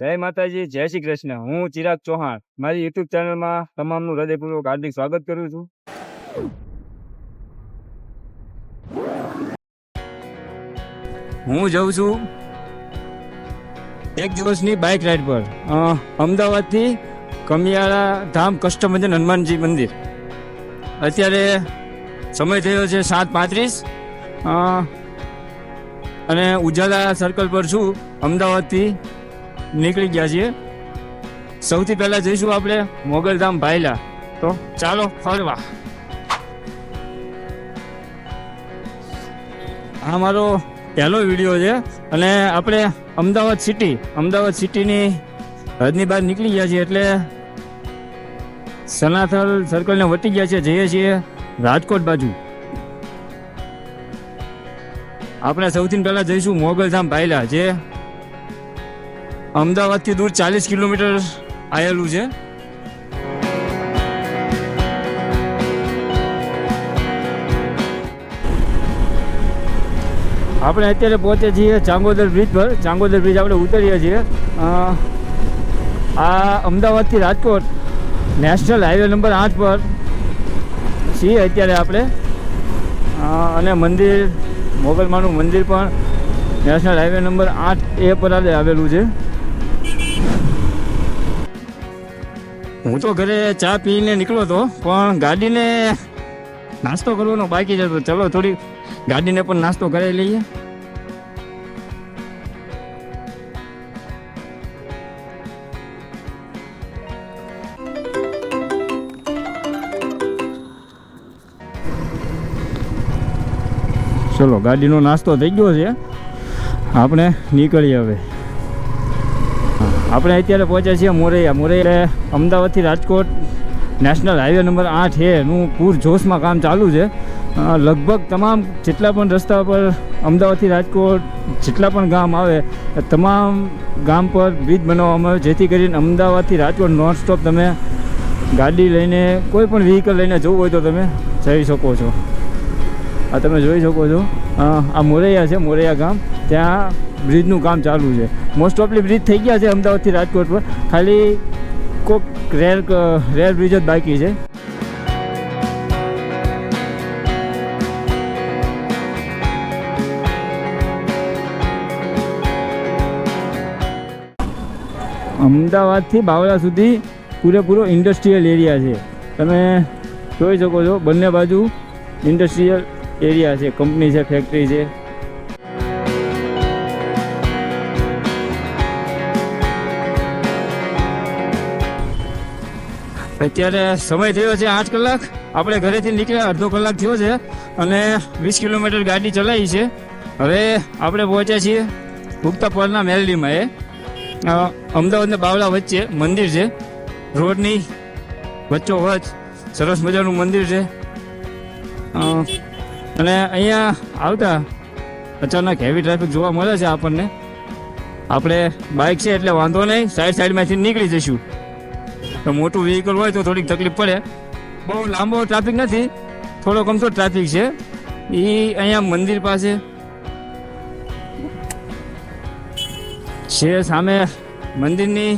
જય માતાજી, જય શ્રી કૃષ્ણ. હું ચિરાગ ચૌહાણ. મારી યુટ્યુબ ચેનલમાં તમામનું હૃદયપૂર્વક હાર્દિક સ્વાગત કરું છું. હું જઉં છું એક દિવસની બાઇક રાઈડ પર. અમદાવાદથી કમિયાળા ધામ કષ્ટભંજન હનુમાનજી મંદિર. અત્યારે સમય થયો છે સાત પાંત્રીસ. અને ઉજાલા સર્કલ પર છું અમદાવાદથી નીકળી ગયા છીએ. સૌથી પહેલા જઈશું આપણે મોગલધામ ભાયલા. તો ચાલો ફરવા. આ મારો પહેલો વીડિયો છે અને આપણે અમદાવાદ સિટી અમદાવાદ સિટીની હદની બહાર નીકળી ગયા છીએ એટલે સનાથલ સર્કલને વટી ગયા છે જઈએ છીએ રાજકોટ બાજુ. આપણે સૌથી પહેલા જઈશું મોગલધામ ભાયલા, જે અમદાવાદથી દૂર ચાલીસ કિલોમીટર આવેલું છે. આપણે અત્યારે પહોંચે છીએ ચાંગોદર બ્રિજ પર. ચાંગોદર બ્રિજ આપણે ઉતરીએ છીએ. આ અમદાવાદથી રાજકોટ નેશનલ હાઈવે નંબર આઠ પર છીએ અત્યારે આપણે. અને મંદિર, મોગલમાનું મંદિર પણ નેશનલ હાઈવે નંબર આઠ એ પર આવેલું છે. હું તો ઘરે ચા પીને નીકળ્યો હતો, પણ ગાડીને નાસ્તો કરવાનો બાકી તો ચલો થોડી ગાડીને પણ નાસ્તો કરાવી લઈએ. ચલો, ગાડીનો નાસ્તો થઈ ગયો છે. આપણે નીકળીએ હવે. આપણે અત્યારે પહોંચ્યા છીએ મોરૈયા. મોરૈયા અમદાવાદથી રાજકોટ. નેશનલ હાઈવે નંબર આઠ એનું પૂર જોશમાં કામ ચાલુ છે. લગભગ તમામ જેટલા પણ રસ્તા પર અમદાવાદથી રાજકોટ જેટલા પણ ગામ આવે તમામ ગામ પર બ્રિજ બનાવવામાં આવે. જેથી કરીને અમદાવાદથી રાજકોટ નોન સ્ટોપ તમે ગાડી લઈને, કોઈ પણ વ્હીકલ લઈને જવું હોય તો તમે જઈ શકો છો. આ તમે જોઈ શકો છો. આ મોરૈયા છે, મોરૈયા ગામ. ત્યાં બ્રિજનું કામ ચાલુ છે. મોસ્ટ ઓફલી બ્રિજ થઈ ગયા છે અમદાવાદથી રાજકોટ પર. ખાલી કોક રેર રેર બ્રિજ જ બાકી છે. અમદાવાદથી બાવળા સુધી પૂરેપૂરો ઇન્ડસ્ટ્રીયલ એરિયા છે. તમે જોઈ શકો છો બંને બાજુ ઇન્ડસ્ટ્રીયલ એરિયા છે. કંપની છે ફેક્ટરી છે. અત્યારે સમય થયો છે આઠ કલાક. આપણે ઘરેથી નીકળ્યા, અડધો કલાક થયો છે અને વીસ કિલોમીટર ગાડી ચલાવી છે. હવે આપણે પહોંચ્યા છીએ ઉગતાપરના મેલડીમાં એ. અમદાવાદના અમદાવાદ બાવળા વચ્ચે મંદિર છે. રોડની વચ્ચો વચ્ચ સરસ મજાનું મંદિર છે. અને અહીંયા આવતા અચાનક હેવી ટ્રાફિક જોવા મળે છે આપણને. આપણે બાઇક છે એટલે વાંધો નહીં સાઈડ સાઈડમાંથી નીકળી જઈશું. તો મોટું વ્હીકલ હોય તો થોડીક તકલીફ પડે. બહુ લાંબો ટ્રાફિક નથી, થોડો કમતો ટ્રાફિક છે. એ અહીંયા મંદિર પાસે છે, સામે મંદિરની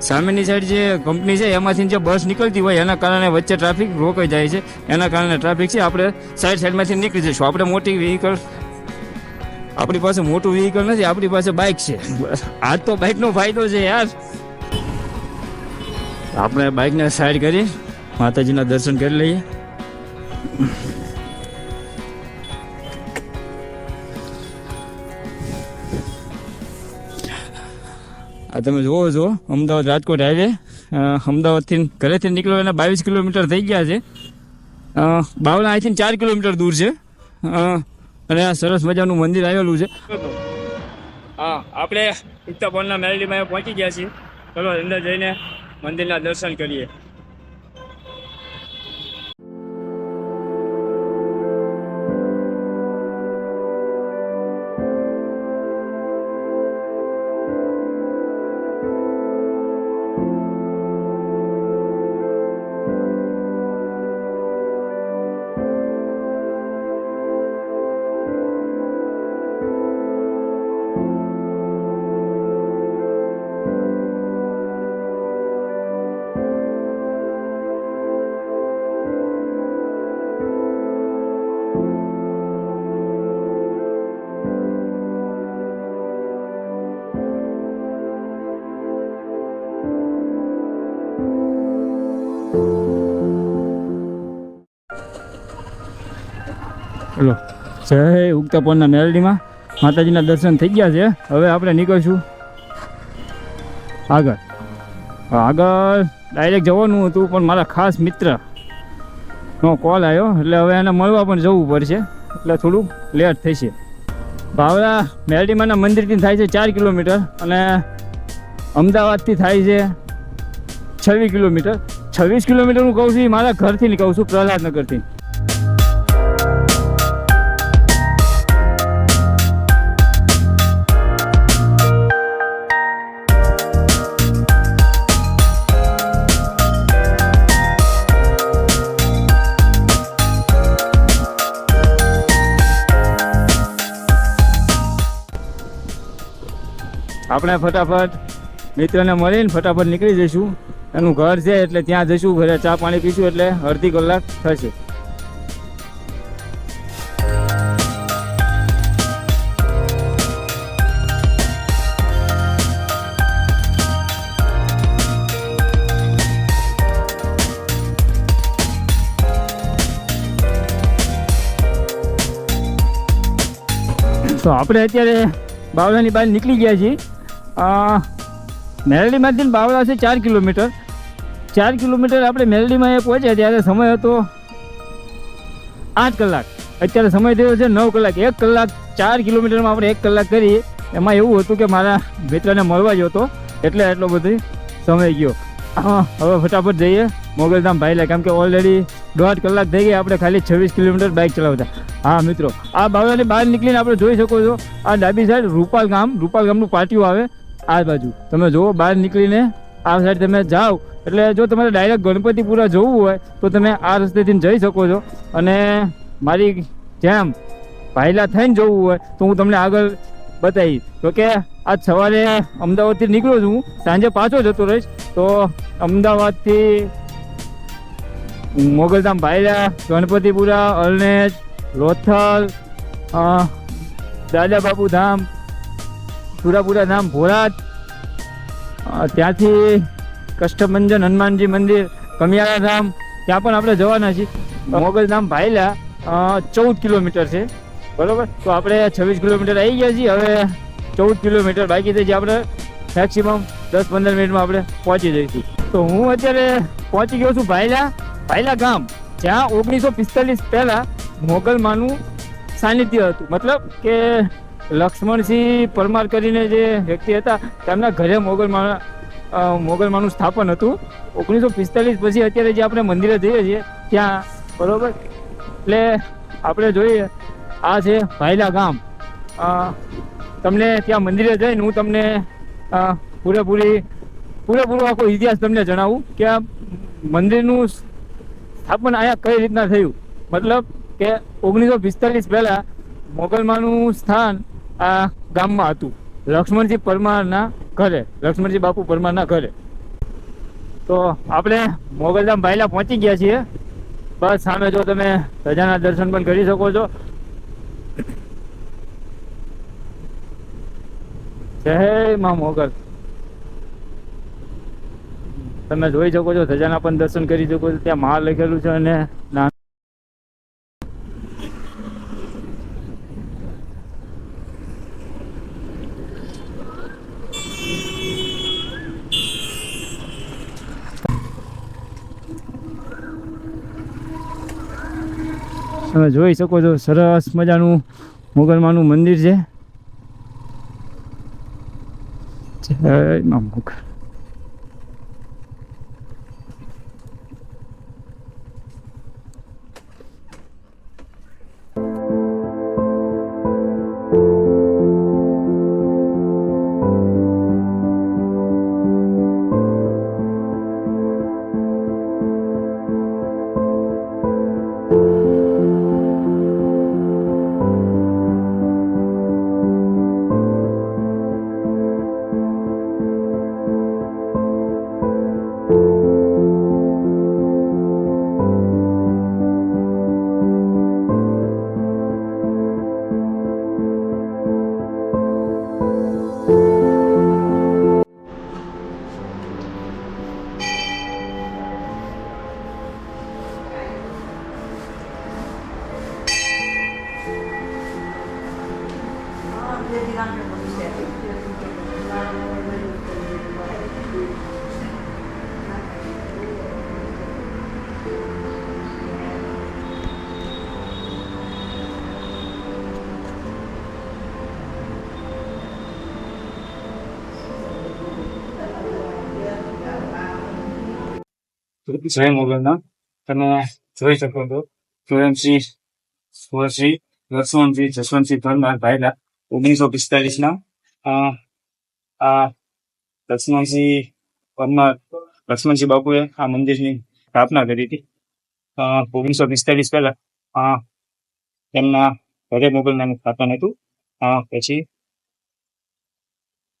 સામેની સાઈડ જે કંપની છે, એમાંથી જે બસ નીકળતી હોય, એના કારણે વચ્ચે ટ્રાફિક રોકાઈ જાય છે. એના કારણે ટ્રાફિક છે, આપણે સાઈડ સાઈડમાંથી નીકળી જઈશું. આપણે મોટી વ્હીકલ આપણી પાસે મોટું વ્હીકલ નથી, આપણી પાસે બાઇક છે. આજ તો બાઇકનો ફાયદો છે યાર. આપણે બાઇકને સાઈડ કરી, માતાજીના દર્શન કરી લઈએ. આ તમે જોવો છો, અમદાવાદ રાજકોટ હાઈવે અમદાવાદથી ઘરેથી નીકળો એના બાવીસ કિલોમીટર થઈ ગયા છે. બાવલા અહીંથી ચાર કિલોમીટર દૂર છે. અને આ સરસ મજાનું મંદિર આવેલું છે. હા, આપણે ઉત્તાપણના મેલડીમાં પહોંચી ગયા છીએ. ચલો અંદર જઈને મંદિરના દર્શન કરીએ. હલો જય ઉગતા પરના મેલડીમાં. માતાજીના દર્શન થઈ ગયા છે. હવે આપણે નીકળશું. આગળ. આગળ ડાયરેક્ટ જવાનું હતું, પણ મારા ખાસ મિત્ર નો કોલ આવ્યો એટલે હવે એને મળવા પણ જવું પડશે. એટલે થોડું લેટ થશે ભાવરા મેરડીમાના મંદિરથી થાય છે ચાર કિલોમીટર અને અમદાવાદથી થાય છે છવ્વીસ કિલોમીટર. છવ્વીસ કિલોમીટર હું કહું છું મારા ઘરથી કહું છું પ્રહલાદનગરથી. આપણે ફટાફટ મિત્રને મળીને ફટાફટ નીકળી જઈશું. એનું ઘર છે એટલે ત્યાં જઈશું, ઘરે ચા પાણી પીશું એટલે અડધી કલાક થશે. તો આપણે અત્યારે બાવળાની બહાર નીકળી ગયા છીએ. બાવળા છે ચાર કિલોમીટર. ચાર કિલોમીટર આપણે મેરડીમાં એ પહોંચ્યા ત્યારે સમય હતો આઠ કલાક. અત્યારે સમય થયો છે નવ કલાક. એક કલાક ચાર કિલોમીટરમાં આપણે એક કલાક કરી એમાં એવું હતું કે મારા મિત્રને મળવા જ હતો. એટલે એટલો બધો સમય ગયો. હા, હવે ફટાફટ જઈએ. મોગલધામ ભાઈલા, કેમ કે ઓલરેડી દોઢ કલાક થઈ ગઈ આપણે ખાલી છવ્વીસ કિલોમીટર બાઇક ચલાવતા. હા, મિત્રો, આ બાવળાની બહાર નીકળીને આપણે જોઈ શકો છો, આ ડાબી સાઈડ રૂપાલ ગામ. રૂપાલ ગામનું પાટિયું આવે. આ બાજુ. તમે જુઓ, બહાર નીકળીને આ સાઈડ તમે જાઓ. એટલે જો તમારે ડાયરેક્ટ ગણપતિપુરા જવું હોય, તો તમે આ રસ્તેથી જઈ શકો છો. અને મારી જેમ ભાઈલા થઈને જવું હોય, તો હું તમને આગળ બતાવીશ. તો કે આજ સવારે અમદાવાદથી નીકળ્યો છું. સાંજે પાછો જતો રહીશ. તો અમદાવાદથી મોગલધામ ભાઈલા, ગણપતિપુરા અલનેજ લોથલ દાદા બાપુ ધામ સુરાપુરા ધામ ભોરાજ ત્યાંથી કષ્ટભંજન હનુમાનજી મંદિર કમિયાળા ધામ ત્યાં પણ આપણે જવાના છીએ. મોગલ ધામ ભાઈલા ચૌદ કિલોમીટર છે. બરોબર? તો આપણે છવ્વીસ કિલોમીટર આવી ગયા છીએ. હવે ચૌદ કિલોમીટર બાકી થઈ જે આપણે મેક્સિમમ દસ પંદર મિનિટમાં આપણે પહોંચી જઈશું. તો હું અત્યારે પહોંચી ગયો છું ભાઈલા ભાઈલા ગામ જ્યાં ઓગણીસો પિસ્તાલીસ પહેલાં મોગલમાનું સાનિધ્ય હતું. મતલબ કે લક્ષ્મણસિંહ પરમાર કરીને જે વ્યક્તિ હતા, તેમના ઘરે મોગલમાં મોગલમાનું સ્થાપન હતું. ઓગણીસો પિસ્તાલીસ પછી અત્યારે જે આપણે મંદિરે જઈએ છીએ, ત્યાં, બરોબર? એટલે આપણે જોઈએ, આ છે ભાઈલા ગામ. તમને ત્યાં મંદિરે જઈને હું તમને પૂરેપૂરી, પૂરેપૂરો આખો ઇતિહાસ તમને જણાવું કે આ મંદિરનું સ્થાપન અહીંયા કઈ રીતના થયું? મતલબ કે ઓગણીસો પિસ્તાલીસ પહેલાં મોગલમાનું સ્થાન આ ગામમાં હતું. લક્ષ્મણજી પરમારના ઘરે, લક્ષ્મણજી બાપુ પરમારના ઘરે. તો આપણે મોગલધામ ભાઈલા પહોંચી ગયા છીએ. બસ સામે જો તમે રજાના દર્શન પણ કરી શકો છો. જય માં મોગલ. તમે જોઈ શકો છો, ધજાના પણ દર્શન કરી શકો છો. ત્યાં મહાલ લખેલું છે અને તમે જોઈ શકો છો સરસ મજાનું મોગલમાનું મંદિર છે. જય મા મોગલ જય મોગલના તમે જોઈ શકો છો પ્રેમસિંહ સુરસિંહ લક્ષ્મણસિંહ જસવંતસિંહ પરમાર ભાઈલા ઓગણીસો પિસ્તાલીસ ના આ લક્ષ્મણસિંહ પરમાર લક્ષ્મણસિંહ બાપુએ આ મંદિરની સ્થાપના કરી હતી ઓગણીસો પિસ્તાલીસ પહેલા તેમના ઘરે મોગલનાનું સ્થાપન હતું પછી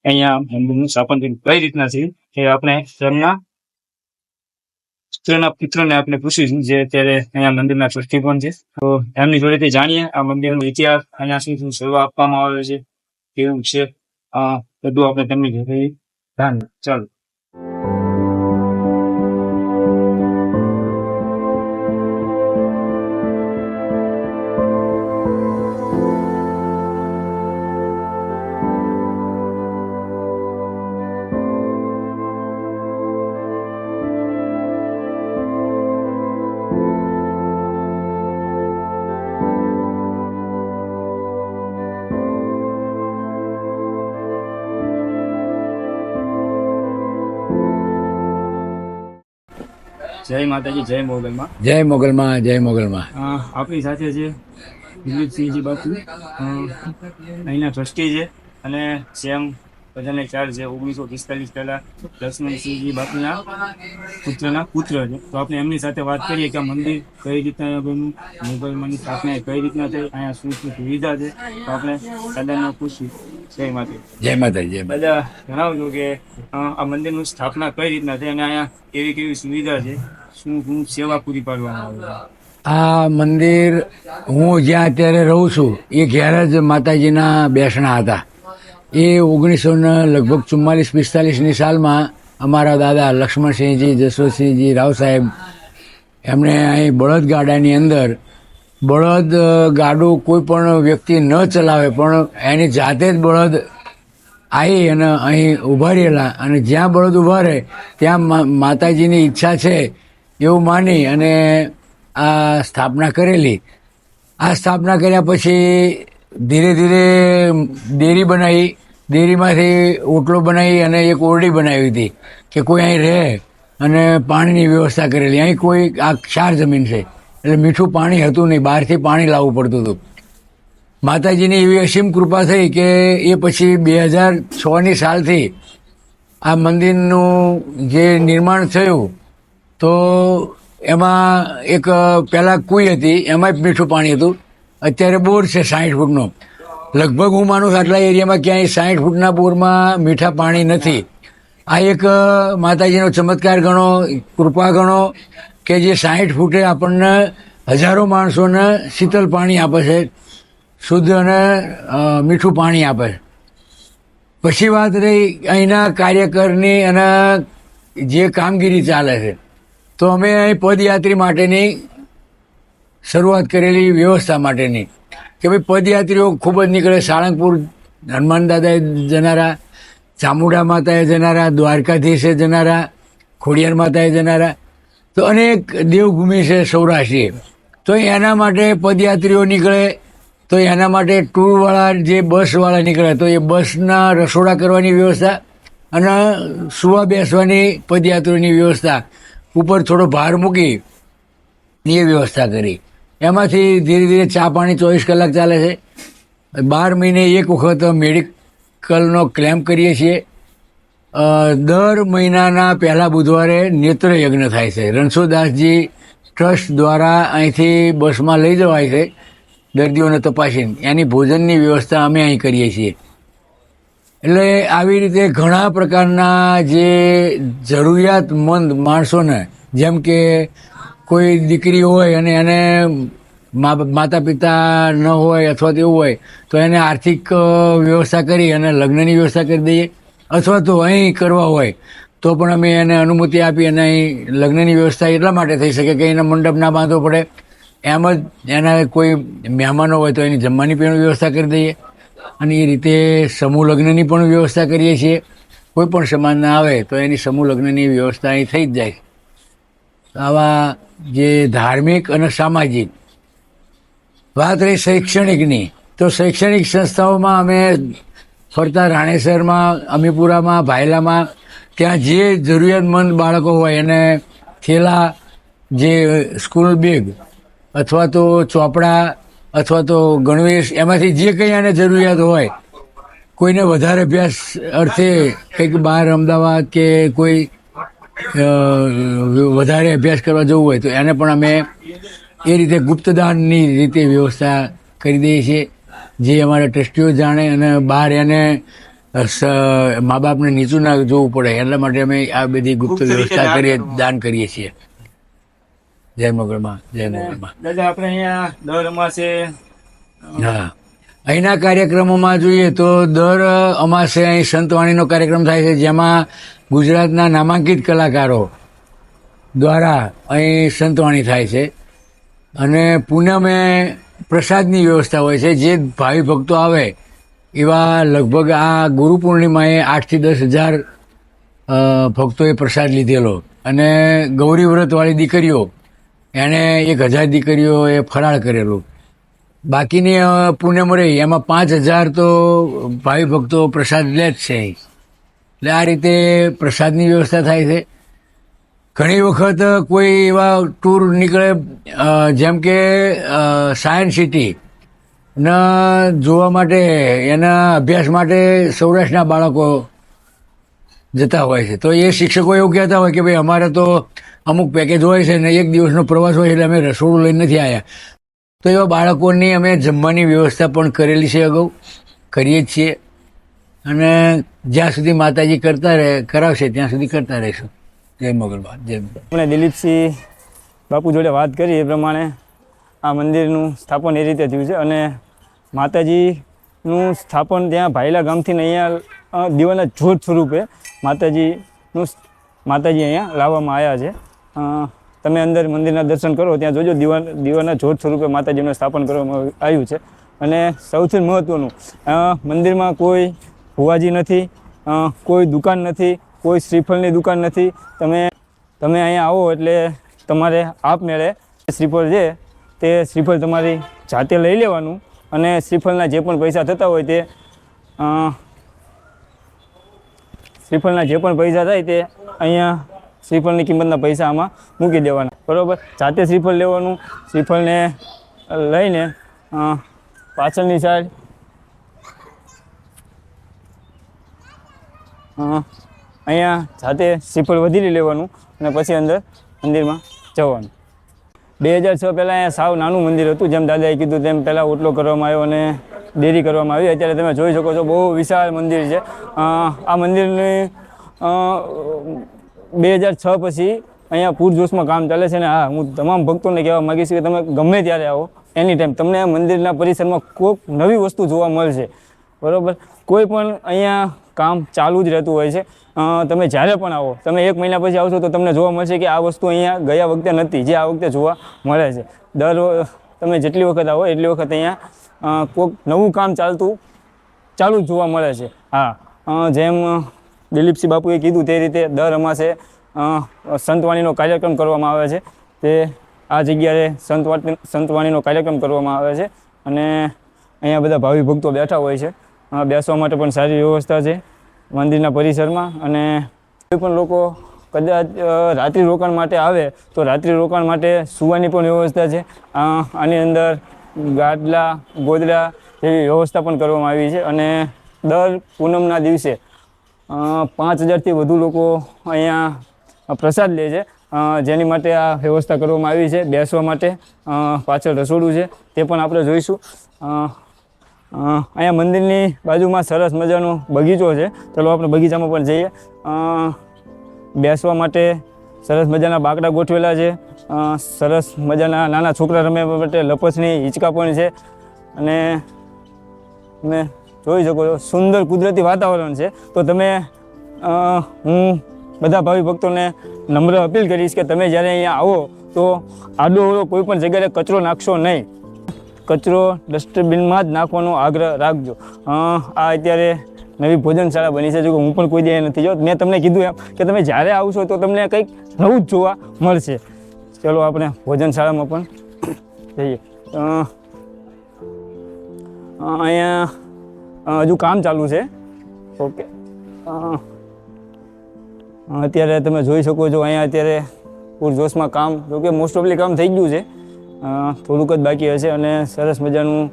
અહીંયા મંદિરનું સ્થાપન કઈ રીતના થયું એ આપણે તેમના પુત્રના પુત્રને આપણે પૂછ્યું જે અત્યારે અહીંયા મંદિરના ટ્રસ્ટી પણ છે. તો એમની જોડેથી જાણીએ આ મંદિરનો ઇતિહાસ, અહીંયા શું શું સેવા આપવામાં આવે છે, કેવું છે, આ બધું આપણે તેમની જોડે જાણીએ. ચાલો. માતાજી જય મોગલમાં. જય મોગલમાં જય મોગલમાં. આપણી સાથે છે દિલીપસિંહજી બાપુ અહીંના ટ્રસ્ટી છે અને સેમ બધાને ચાર છે ઓગણીસો પિસ્તાલીસ પહેલા લક્ષ્મણસિંહજી બાપુના પુત્રના પુત્ર છે. તો આપણે એમની સાથે વાત કરીએ કે આ મંદિર કઈ રીતના બન્યું મોગલમાંની સ્થાપના કઈ રીતના થઈ અહીંયા શું શું સુવિધા છે? તો આપણે દાદાને પૂછ્યું જય માતા જય માતાજી જય બધા દાદા જણાવજો કે આ મંદિરની સ્થાપના કઈ રીતના થઈ અને અહીંયા કેવી કેવી સુવિધા છે? શું શું સેવા પૂરી પાડવામાં આ મંદિર હું જ્યાં અત્યારે રહું છું, એ ઘેર જ માતાજીના બેસણા હતા. એ ઓગણીસો ને લગભગ ચુમ્માલીસ, પિસ્તાલીસની સાલમાં અમારા દાદા લક્ષ્મણસિંહજી, જસવંતસિંહજી રાવ સાહેબ, એમણે અહીં બળદ ગાડાની અંદર, બળદ ગાડું કોઈ પણ વ્યક્તિ ન ચલાવે, પણ એની જાતે જ બળદ આવી અને અહીં ઊભા રહેલા. અને જ્યાં બળદ ઊભા રહે, ત્યાં માતાજીની ઈચ્છા છે એવું માની અને આ સ્થાપના કરેલી. આ સ્થાપના કર્યા પછી ધીરે ધીરે ડેરી બનાવી, ડેરીમાંથી ઓટલો બનાવી અને એક ઓરડી બનાવી હતી કે કોઈ અહીં રહે અને પાણીની વ્યવસ્થા કરેલી. અહીં કોઈ આ ક્ષાર જમીન છે. એટલે મીઠું પાણી હતું નહીં, બહારથી પાણી લાવવું પડતું હતું. માતાજીની એવી અસીમ કૃપા થઈ કે એ પછી બે હજાર છની સાલથી આ મંદિરનું જે નિર્માણ થયું તો એમાં એક પહેલાં કુઈ હતી, એમાં મીઠું પાણી હતું. અત્યારે બોર છે સાઠ ફૂટનો. લગભગ હું માનું આટલા એરિયામાં ક્યાંય સાઠ ફૂટના બોરમાં મીઠા પાણી નથી. આ એક માતાજીનો ચમત્કાર ગણો, કૃપા ગણો કે જે સાઠ ફૂટે આપણને હજારો માણસોને શીતલ પાણી આપે છે, શુદ્ધ અને મીઠું પાણી આપે છે. પછી વાત રહી અહીંના કાર્યકરની અને જે કામગીરી ચાલે છે. તો અમે અહીં પદયાત્રી માટેની શરૂઆત કરેલી વ્યવસ્થા માટેની કે ભાઈ પદયાત્રીઓ ખૂબ જ નીકળે. સાળંગપુર હનુમાન દાદાએ જનારા, ચામુંડા માતાએ જનારા, દ્વારકાધીશે જનારા, ખોડિયાર માતાએ જનારા. તો અનેક દેવભૂમિ છે સૌરાષ્ટ્રીય. તો એના માટે પદયાત્રીઓ નીકળે, તો એના માટે ટૂરવાળા જે બસવાળા નીકળે, તો એ બસના રસોડા કરવાની વ્યવસ્થા અને સુવા બેસવાની પદયાત્રીઓની વ્યવસ્થા. ઉપર થોડો ભાર મૂકી એ વ્યવસ્થા કરી. એમાંથી ધીરે ધીરે ચા પાણી ચોવીસ કલાક ચાલે છે. બાર મહિને એક વખત મેડિકલનો ક્લેમ કરીએ છીએ. દર મહિનાના પહેલા બુધવારે નેત્ર યજ્ઞ થાય છે. રણછોદાસજી ટ્રસ્ટ દ્વારા અહીંથી બસમાં લઈ જવાય છે. દર્દીઓને તપાસીને. એની ભોજનની વ્યવસ્થા અમે અહીં કરીએ છીએ. એટલે આવી રીતે ઘણા પ્રકારના જે જરૂરિયાતમંદ માણસોને, જેમ કે કોઈ દીકરી હોય અને એને માતા પિતા ન હોય અથવા તો એવું હોય, તો એને આર્થિક વ્યવસ્થા કરી અને લગ્નની વ્યવસ્થા કરી દઈએ. અથવા તો અહીં કરવા હોય, તો પણ અમે એને અનુમતિ આપી અને અહીં લગ્નની વ્યવસ્થા એટલા માટે થઈ શકે કે એને મંડપ ના બાંધવો પડે. એમ જ એના કોઈ મહેમાનો હોય તો એની જમવાની પણ વ્યવસ્થા કરી દઈએ. અને એ રીતે સમૂહ લગ્નની પણ વ્યવસ્થા કરીએ છીએ. કોઈ પણ સમાજના આવે તો એની સમૂહ લગ્નની વ્યવસ્થા અહીં થઈ જ જાય. આવા જે ધાર્મિક અને સામાજિક, વાત રહી શૈક્ષણિકની, તો શૈક્ષણિક સંસ્થાઓમાં અમે ફરતા રાણેસરમાં, અમીપુરામાં, ભાયલામાં, ત્યાં જે જરૂરિયાતમંદ બાળકો હોય એને થેલા જે સ્કૂલ બેગ અથવા તો ચોપડા અથવા તો ગણવેશ એમાંથી જે કંઈ આને જરૂરિયાત હોય કોઈને વધારે અભ્યાસ અર્થે કંઈક બહાર અમદાવાદ કે કોઈ વધારે અભ્યાસ કરવા જવું હોય તો એને પણ અમે એ રીતે ગુપ્તદાનની રીતે વ્યવસ્થા કરી દઈએ છીએ. જે અમારા ટ્રસ્ટીઓ જાણે અને બહાર એને મા બાપને નીચું ના જોવું પડે એટલા માટે અમે આ બધી ગુપ્ત ગુપ્ત વ્યવસ્થા કરીએ દાન કરીએ છીએ. જય જયનગરમાં દાદા આપણે અહીંયા દર અમાસે હા. અહીંના કાર્યક્રમોમાં જોઈએ તો દર અમાસે અહીં સંતવાણીનો કાર્યક્રમ થાય છે જેમાં ગુજરાતના નામાંકિત કલાકારો દ્વારા અહીં સંતવાણી થાય છે. અને પૂનમે પ્રસાદની વ્યવસ્થા હોય છે જે ભાવિ ભક્તો આવે એવા લગભગ આ ગુરુ પૂર્ણિમાએ આઠથી દસ હજાર ભક્તોએ પ્રસાદ લીધેલો. અને ગૌરી વ્રતવાળી દીકરીઓ એણે એક હજાર દીકરીઓએ ફરાળ કરેલું. બાકીની પૂનમ રહી. એમાં પાંચ હજાર તો ભાવિ ભક્તો પ્રસાદ લે જ છે. એટલે આ રીતે પ્રસાદની વ્યવસ્થા થાય છે. ઘણી વખત કોઈ એવા ટૂર નીકળે જેમ કે સાયન્સ સિટી ના જોવા માટે, એના અભ્યાસ માટે સૌરાષ્ટ્રના બાળકો જતા હોય છે. તો એ શિક્ષકો એવું કહેતા હોય કે ભાઈ, અમારે તો અમુક પેકેજ હોય છે ને એક દિવસનો પ્રવાસ હોય એટલે અમે રસોડું લઈને નથી આવ્યા તો એવા બાળકોની અમે જમવાની વ્યવસ્થા પણ કરેલી છે અગાઉ. કરીએ જ છીએ. અને જ્યાં સુધી માતાજી કરતા રહે, કરાવશે, ત્યાં સુધી કરતા રહીશું. જય મોગલમાં જય આપણે દિલીપસિંહ બાપુ જોડે વાત કરી એ પ્રમાણે આ મંદિરનું સ્થાપન એ રીતે થયું છે અને માતાજીનું સ્થાપન ત્યાં ભાઈલા ગામથી અહીંયા દીવાના જોત સ્વરૂપે માતાજીનું માતાજી અહીંયા લાવવામાં આવ્યા છે. તમે અંદર મંદિરના દર્શન કરો, ત્યાં જોજો દીવા, દીવાના જોત સ્વરૂપે માતાજીનું સ્થાપન કરવામાં આવ્યું છે. અને સૌથી મહત્ત્વનું મંદિરમાં કોઈ ભુવાજી નથી કોઈ દુકાન નથી, કોઈ શ્રીફળની દુકાન નથી. તમે તમે અહીંયા આવો એટલે તમારે આપમેળે શ્રીફળ છે તે શ્રીફળ તમારી જાતે લઈ લેવાનું અને શ્રીફળના જે પણ પૈસા થતા હોય તે શ્રીફળના જે પણ પૈસા થાય તે અહીંયા શ્રીફળની કિંમતના પૈસા આમાં મૂકી દેવાના. બરાબર? જાતે શ્રીફળ લેવાનું, શ્રીફળને લઈને પાછળની સાઈડ અહીંયા જાતે શ્રીફળ વધીને લેવાનું અને પછી અંદર મંદિરમાં જવાનું. બે હજાર છ પહેલાં અહીંયા સાવ નાનું મંદિર હતું, જેમ દાદાએ કીધું તેમ પહેલાં ઓટલો કરવામાં આવ્યો અને ડેરી કરવામાં આવી. અત્યારે તમે જોઈ શકો છો, બહુ વિશાળ મંદિર છે. આ મંદિરની બે હજાર છ પછી અહીંયા પૂરજોશમાં કામ ચાલે છે ને, હા, હું તમામ ભક્તોને કહેવા માગીશ કે તમે ગમે ત્યારે આવો એની ટાઈમ તમને આ મંદિરના પરિસરમાં કોઈક નવી વસ્તુ જોવા મળશે. બરાબર? કોઈ પણ અહીંયા કામ ચાલુ જ રહેતું હોય છે. તમે જ્યારે પણ આવો, તમે એક મહિના પછી આવશો તો તમને જોવા મળશે કે આ વસ્તુ અહીંયા ગયા વખતે નથી, જે આ વખતે જોવા મળે છે. દર તમે જેટલી વખત આવો, એટલી વખત અહીંયા કોઈક નવું કામ ચાલતું, ચાલુ જ જોવા મળે છે. હા જેમ દિલીપસિંહ બાપુએ કીધું તે રીતે દર અમાસે સંતવાણીનો કાર્યક્રમ કરવામાં આવે છે. તે આ જગ્યાએ સંતવાણી, સંતવાણીનો કાર્યક્રમ કરવામાં આવે છે અને અહીંયા બધા ભાવિ ભક્તો બેઠા હોય છે. બેસવા માટે પણ સારી વ્યવસ્થા છે મંદિરના પરિસરમાં અને કોઈ પણ લોકો કદાચ રાત્રિ રોકાણ માટે આવે તો રાત્રિ રોકાણ માટે સુવાની પણ વ્યવસ્થા છે. આની અંદર ગાદલા, ગોદડા જેવી વ્યવસ્થા પણ કરવામાં આવી છે અને દર પૂનમના દિવસે પાંચ હજારથી વધુ લોકો અહીંયા પ્રસાદ લે છે. જેની માટે આ વ્યવસ્થા કરવામાં આવી છે. બેસવા માટે પાછળ રસોડું છે. તે પણ આપણે જોઈશું. અહીંયા મંદિરની બાજુમાં સરસ મજાનો બગીચો છે. ચલો આપણે બગીચામાં પણ જઈએ. બેસવા માટે સરસ મજાના બાકડા ગોઠવેલા છે. સરસ મજાના નાના છોકરા રમે માટે લપસણી હિંચકા પણ છે. અને તમે જોઈ શકો છો. સુંદર કુદરતી વાતાવરણ છે. તો તમે હું બધા ભાવિ ભક્તોને નમ્ર અપીલ કરીશ કે તમે જ્યારે અહીંયા આવો, તો આડો અવળો કોઈ પણ જગ્યાએ કચરો નાખશો નહીં. કચરો ડસ્ટબિનમાં જ નાખવાનો આગ્રહ રાખજો. આ અત્યારે નવી ભોજનશાળા બની છે. જો હું પણ કોઈ દે નથી જો મેં તમને કીધું એમ કે તમે જ્યારે આવશો તો તમને કંઈક નવું જ જોવા મળશે. ચલો આપણે ભોજનશાળામાં પણ જઈએ. અહીંયા હજુ કામ ચાલુ છે. ઓકે. અત્યારે તમે જોઈ શકો છો, અહીંયા અત્યારે પૂરજોશમાં કામ જોકે મોસ્ટ ઓફલી કામ થઈ ગયું છે. થોડુંક જ બાકી હશે અને સરસ મજાનું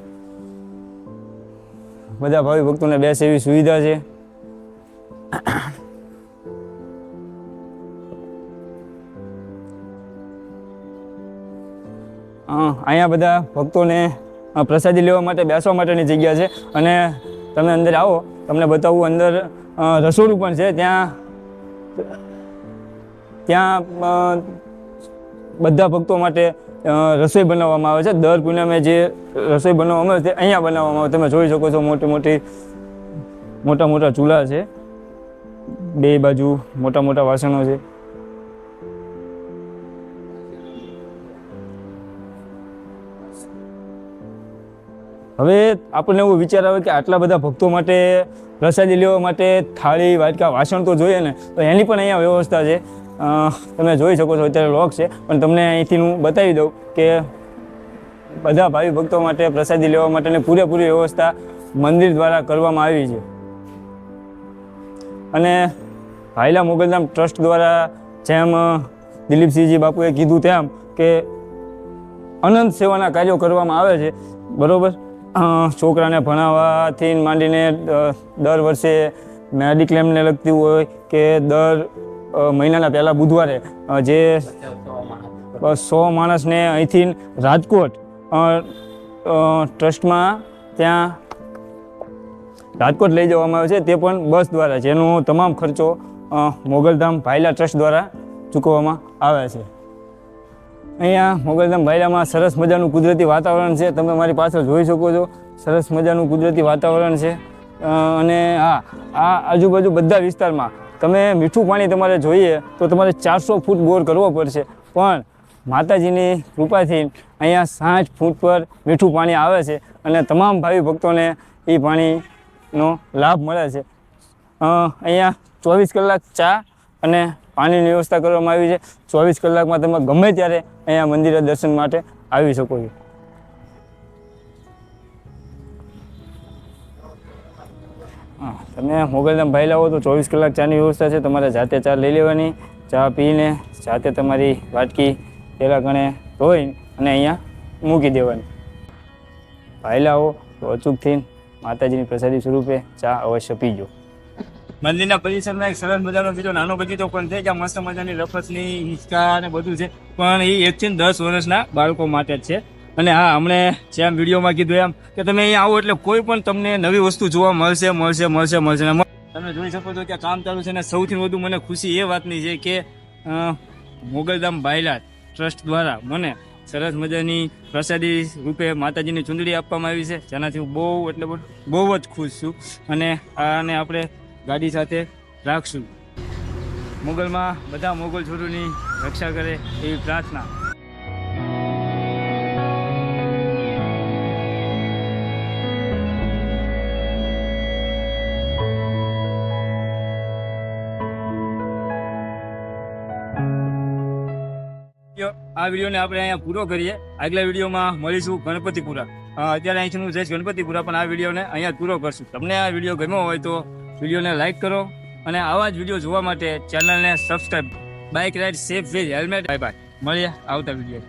બધા ભાવિ ભક્તોને બેસે એવી સુવિધા છે. અહીંયા બધા ભક્તોને પ્રસાદી લેવા માટે, બેસવા માટેની જગ્યા છે. અને તમે અંદર આવો. તમને બતાવું, અંદર રસોડું પણ છે. ત્યાં ત્યાં બધા ભક્તો માટે રસોઈ બનાવવામાં આવે છે. દર પૂનમે જે રસોઈ બનાવવામાં આવે છે અહીંયા બનાવવામાં આવે. તમે જોઈ શકો છો, મોટી મોટી, મોટા મોટા ચૂલા છે. બે બાજુ મોટા મોટા વાસણો છે. હવે આપણને એવું વિચાર આવે કે આટલા બધા ભક્તો માટે પ્રસાદી લેવા માટે થાળી વાટકા વાસણ તો જોઈએ ને, તો એની પણ અહીંયા વ્યવસ્થા છે. તમે જોઈ શકો છો, અત્યારે લોક છે, પણ તમને અહીંથી હું બતાવી દઉં કે બધા ભાવિ ભક્તો માટે, પ્રસાદી લેવા માટેની પૂરેપૂરી વ્યવસ્થા મંદિર દ્વારા કરવામાં આવી છે. અને ભાઈલા મોગલધામ ટ્રસ્ટ દ્વારા જેમ દિલીપસિંહજી બાપુએ કીધું તેમ કે અનંત સેવાના કાર્યો કરવામાં આવે છે. બરોબર? છોકરાને ભણાવવાથી માંડીને દર વર્ષે મેડિક્લેમને લગતી હોય કે દર મહિનાના પહેલાં બુધવારે જે સો માણસને અહીંથી રાજકોટ ટ્રસ્ટમાં ત્યાં રાજકોટ લઈ જવામાં આવે છે. તે પણ બસ દ્વારા, જેનો તમામ ખર્ચો મોગલધામ ભાઈલા ટ્રસ્ટ દ્વારા ચૂકવવામાં આવે છે. અહીંયા મોગલધામ ભાઈલામાં સરસ મજાનું કુદરતી વાતાવરણ છે. તમે મારી પાછળ જોઈ શકો છો. સરસ મજાનું કુદરતી વાતાવરણ છે. અને હા આ આજુબાજુ બધા વિસ્તારમાં તમે મીઠું પાણી તમારે જોઈએ તો તમારે ચારસો ફૂટ બોર કરવો પડશે. પણ માતાજીની કૃપાથી અહીંયા સાઠ ફૂટ પર મીઠું પાણી આવે છે અને તમામ ભાવિ ભક્તોને એ પાણીનો લાભ મળે છે. અહીંયા ચોવીસ કલાક ચા અને પાણીની વ્યવસ્થા કરવામાં આવી છે. ચોવીસ કલાકમાં તમે ગમે ત્યારે અહીંયા મંદિરે દર્શન માટે આવી શકો છો. તમે મોગલધામ ભાઈ લાવો તો ચોવીસ કલાક ચાની વ્યવસ્થા છે. તમારે જાતે ચા લઈ લેવાની, ચા પીને જાતે તમારી વાટકી પેલા કણે ધોઈ અને અહીંયા મૂકી દેવાની. ભાઈ લાવો તો અચૂકથી માતાજીની પ્રસાદી સ્વરૂપે ચા અવશ્ય પીજો. મંદિરના પરિસરમાં એક સરસ મજાનો બીજો નાનો બગીચો પણ છે જ્યાં મસ્ત મજાની રફસની હિંચકા અને બધું છે. પણ એ એક થી દસ વર્ષના બાળકો માટે જ છે. અને હા, હમણે જેમ વિડીયોમાં કીધું એમ કે તમે અહીંયા આવો એટલે કોઈ પણ તમને નવી વસ્તુ જોવા મળશે મળશે મળશે મળશે. તમે જોઈ શકો છો કે કામ ચાલુ છે અને સૌથી વધુ મને ખુશી એ વાતની છે કે મોગલધામ બાયલા ટ્રસ્ટ દ્વારા મને સરસ મજાની પ્રસાદી રૂપે માતાજીની ચૂંદડી આપવામાં આવી છે. જેનાથી હું બહુ એટલે બહુ જ ખુશ છું. અને આને આપણે ગાડી સાથે રાખશું. મોગલમાં બધા મોગલ છોરોની રક્ષા કરે એવી પ્રાર્થના. આ વિડીયોને આપણે અહીંયા પૂરો કરીએ. આગલા વિડીયોમાં મળીશું ગણપતિપુરા. અત્યારે અહીંથી હું જઈશ ગણપતિપુરા પણ આ વિડીયોને અહીંયા પૂરો કરશું. તમને આ વીડિયો ગમ્યો હોય તો વિડીયોને લાઈક કરો અને આવા જ વીડિયો જોવા માટે ચેનલને subscribe bike ride safe with helmet. Bye bye. મળીએ આવતા વીડિયો